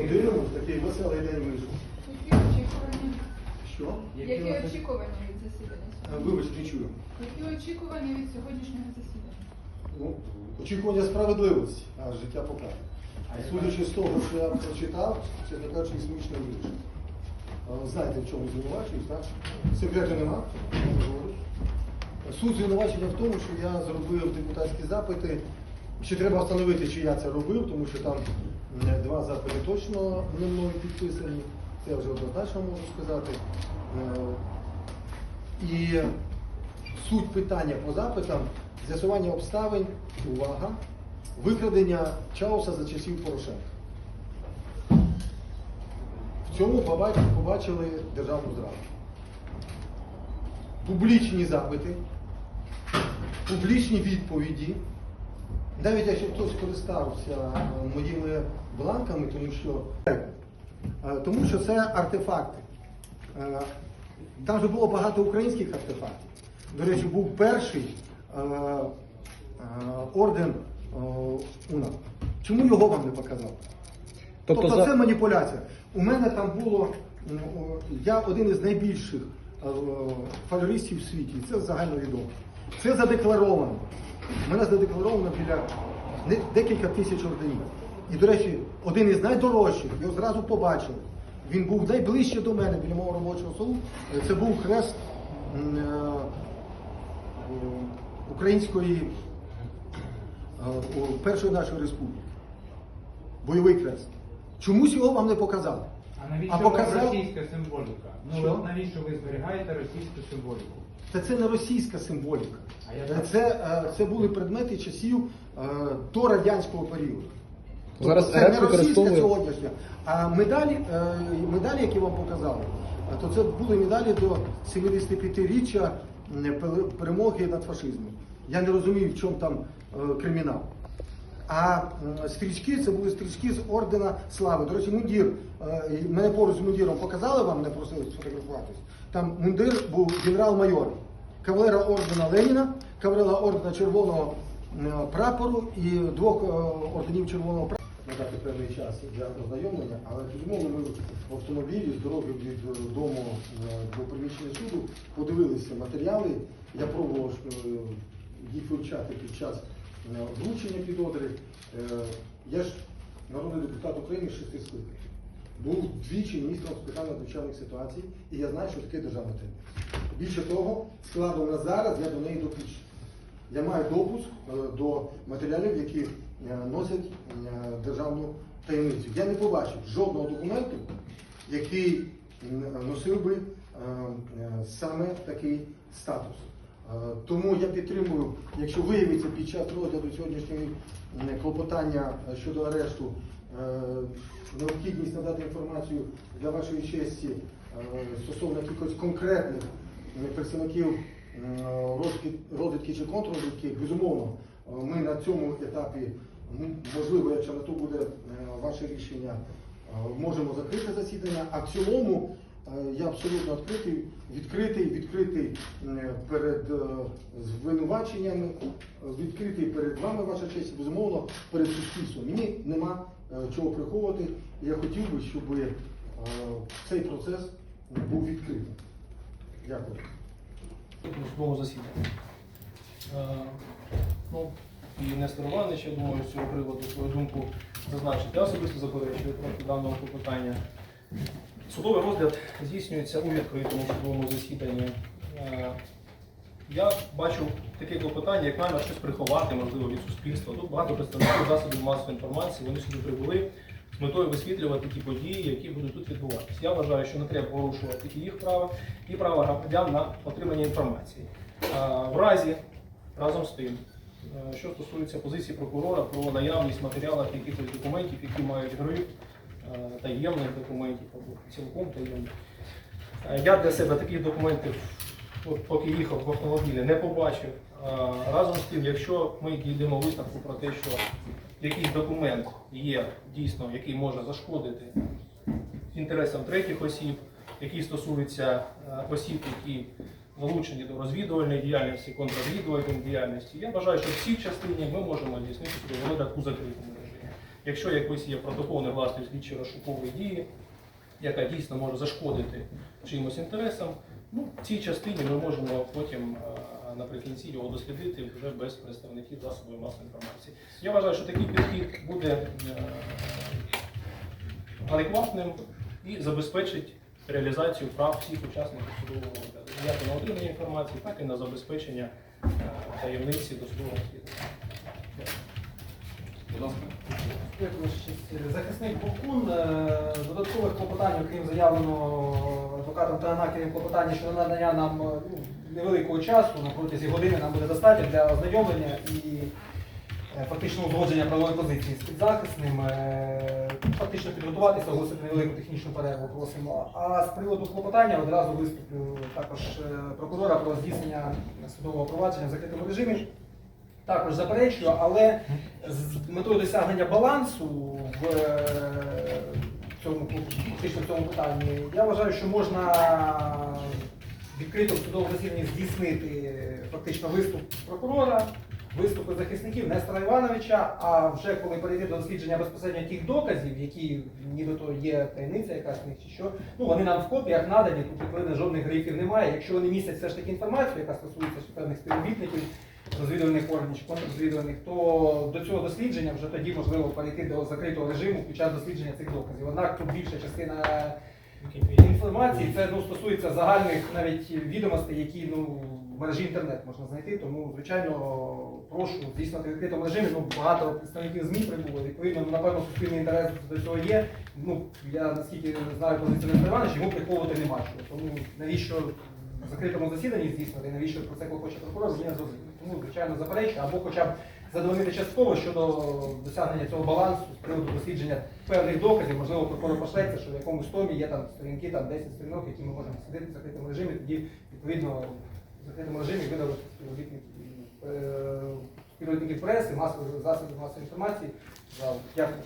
Подивимось, такий веселий день вийшов. Які очікування? Що? які очікування від засідання? Вибач, не чую. Які очікування від сьогоднішнього засідання? Ну, очікування справедливості, а життя покаже. А Судячи з того, що я прочитав, чесно кажучи, і смішно і вирішив. Знаєте, в чому звинувачуюсь, так? Секрету нема. Суть звинувачення в тому, що я зробив депутатські запити. Ще треба встановити, чи я це робив, тому що там два запити точно не мною підписані. Це я вже однозначно можу сказати. Е, І суть питання по запитам з'ясування обставин, увага, викрадення Чауса за часів Порошенка. В цьому побачили державну зраду. Публічні запити, публічні відповіді. Навіть якщо хтось користався е, моїми бланками, тому що, е, тому що це артефакти. Е, Там же було багато українських артефактів. До речі, був перший орден УНА. Чому його вам не показав? Тобто Тобто, за- це маніпуляція. У мене там було, я один із найбільших фольористів в світі, це загальновідомо. Це задекларовано. У мене задекларовано біля декілька тисяч орденів. І, до речі, один із найдорожчих, його зразу побачили. Він був найближче до мене біля мого робочого столу. Це був хрест е, е, української е, першої нашої республіки. Бойовий хрест. Чомусь його вам не показали. А навіщо А вам показав- російська символіка? Ну Що? навіщо ви зберігаєте російську символіку? Та це не російська символіка. А яка? Це, е, це були предмети часів е, до радянського періоду. Тобто Зараз це РФ не російська використовує- сьогоднішня. А медалі, е, медалі, які вам показали, е, то це були медалі до 75-річчя м, пеле- перемоги над фашизмом. Я не розумію, в чому там е, кримінал. А стрічки це були стрічки з ордена слави. До речі, мундір. е, Мене поруч з мундіром показали вам, не просили сфотографуватись. Там мундир був генерал-майор, кавалера ордена Леніна, кавалера ордена Червоного прапору і двох е, орденів Червоного прапору. Надати певний час для ознайомлення, але безумовно ми в автомобілі з дороги від дому е, до приміщення суду подивилися матеріали. Я пробував їх вивчати під час вручення підозри. Е, Я ж народний депутат України шести скликань. Був двічі міністром з питань надзвичайних ситуацій, і я знаю, що таке державна таємниця. Більше того, складом на зараз я до неї допущу. Я маю допуск е, до матеріалів, які е, носять державну таємницю. Я не побачив жодного документу, який носив би саме такий статус. Е, Тому я підтримую, якщо виявиться під час розгляду сьогоднішнього клопотання щодо арешту е, необхідність надати інформацію для вашої честі е, стосовно якихось конкретних представників розвідки, чи контррозвідки, безумовно, е, ми на цьому етапі, можливо, якщо на то буде е, ваше рішення, е, можемо закрити засідання, а в цілому е, я абсолютно відкритий, відкритий, відкритий перед е, звинуваченнями, е, відкритий перед вами, ваша честь, безумовно, перед суспільством. Мені нема е, чого приховувати. Я хотів би, щоб е, цей процес був відкритий. Дякую. судового засідання. Е, Ну, і Нестор Іванович, я думаю, з цього приводу свою думку зазначить. Я особисто заперечую проти даного питання. Судовий розгляд здійснюється у відкритому судовому засіданні. Е, Я бачу таке клопотання, як намір щось приховати, можливо, від суспільства. Тут багато представників засобів масової інформації, вони сюди прибули з метою висвітлювати ті події, які будуть тут відбуватися. Я вважаю, що не треба порушувати і їх права, і права громадян на отримання інформації. Е, В разі разом з тим, е, що стосується позиції прокурора про наявність матеріалів якихось документів, які мають гриф е, таємних документів або цілком таємних. Е, Я для себе таких документів, поки їхав в автомобілі, не побачив. Е, Разом з тим, якщо ми дійдемо висновку про те, що якийсь документ є дійсно, який може зашкодити інтересам третіх осіб, які стосуються е, осіб, які залучені до розвідувальної діяльності, контррозвідувальної діяльності. Я вважаю, що в цій частині ми можемо здійснити судовий розгляд у закритому режимі. Якщо якось є протокол негласної слідчої розшукової дії, яка дійсно може зашкодити чиїмось інтересам, ну, в цій частині ми можемо потім е, наприкінці його дослідити вже без представників засобів масової інформації. Я вважаю, що такий підхід буде е, адекватним і забезпечить реалізацію прав всіх учасників судового. Як на отримання інформації, так і на забезпечення е, таємниці досудового розслідування. Будь ласка. Захисник Бокун, е, додаткових клопотань, окрім заявленого адвокатом та Анакіним клопотання щодо надання нам е, ну, невеликого часу, на протязі години нам буде достатньо для ознайомлення і е, фактично узгодження правової позиції з підзахисним. Фактично підготуватися, оголосити невелику технічну перерву просимо. А з приводу клопотання одразу виступлю також прокурора про здійснення судового провадження в закритому режимі. Також заперечую, але з метою досягнення балансу в е, цьому фактично в цьому питанні, я вважаю, що можна відкрито в судовому засіданні здійснити фактично виступ прокурора, виступи захисників Нестора Івановича. А вже коли перейти до дослідження безпосередньо тих доказів, які нібито є таємниця якась них чи що, ну вони нам в копіях надані, тут відповідно жодних гріхів немає. Якщо вони містять все ж таки інформацію, яка стосується певних співробітників розвідувальних органів чи контррозвідувальних, то до цього дослідження вже тоді можливо перейти до закритого режиму під час дослідження цих доказів. Однак тут більша частина інформації це ну, стосується загальних навіть відомостей, які ну, в мережі інтернет можна знайти. Тому, звичайно, прошу здійснити в відкритому режимі. Ну, багато представників ЗМІ прибуло. Відповідно, ну, напевно, суспільний інтерес до цього є. Ну, я наскільки знаю позицію Нестора Івановича, йому приховувати нема чого. Тому навіщо в закритому засіданні здійснювати, навіщо про це клопоче прокурор, мені не зрозуміло. Тому, звичайно, заперечую, або хоча б задовольнити частково щодо досягнення цього балансу з приводу дослідження певних доказів, можливо, прокурор пошлеться, що в якомусь томі є там сторінки, там 10 сторінок, які ми можемо сидіти в закритому режимі, тоді відповідно в закритому режимі видали співробітників е, преси, масових засобів масової інформації. Дякую.